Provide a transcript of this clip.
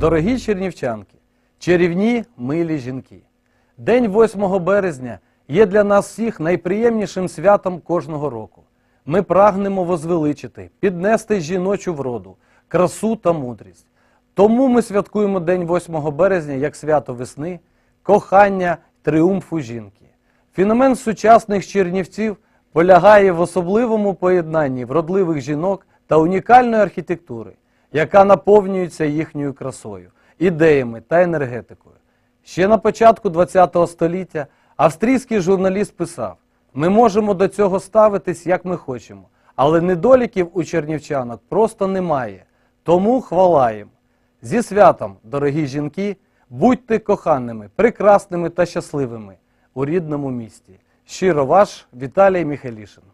Дорогі чернівчанки, чарівні милі жінки. День 8 березня є для нас всіх найприємнішим святом кожного року. Ми прагнемо возвеличити, піднести жіночу вроду, красу та мудрість. Тому ми святкуємо День 8 березня як свято весни, кохання, тріумфу жінки. Феномен сучасних чернівців полягає в особливому поєднанні вродливих жінок та унікальної архітектури, яка наповнюється їхньою красою, ідеями та енергетикою. Ще на початку ХХ століття австрійський журналіст писав: ми можемо до цього ставитись, як ми хочемо, але недоліків у чернівчанок просто немає. Тому хвала їм. Зі святом, дорогі жінки, будьте коханими, прекрасними та щасливими у рідному місті. Щиро ваш Віталій Міхалішин.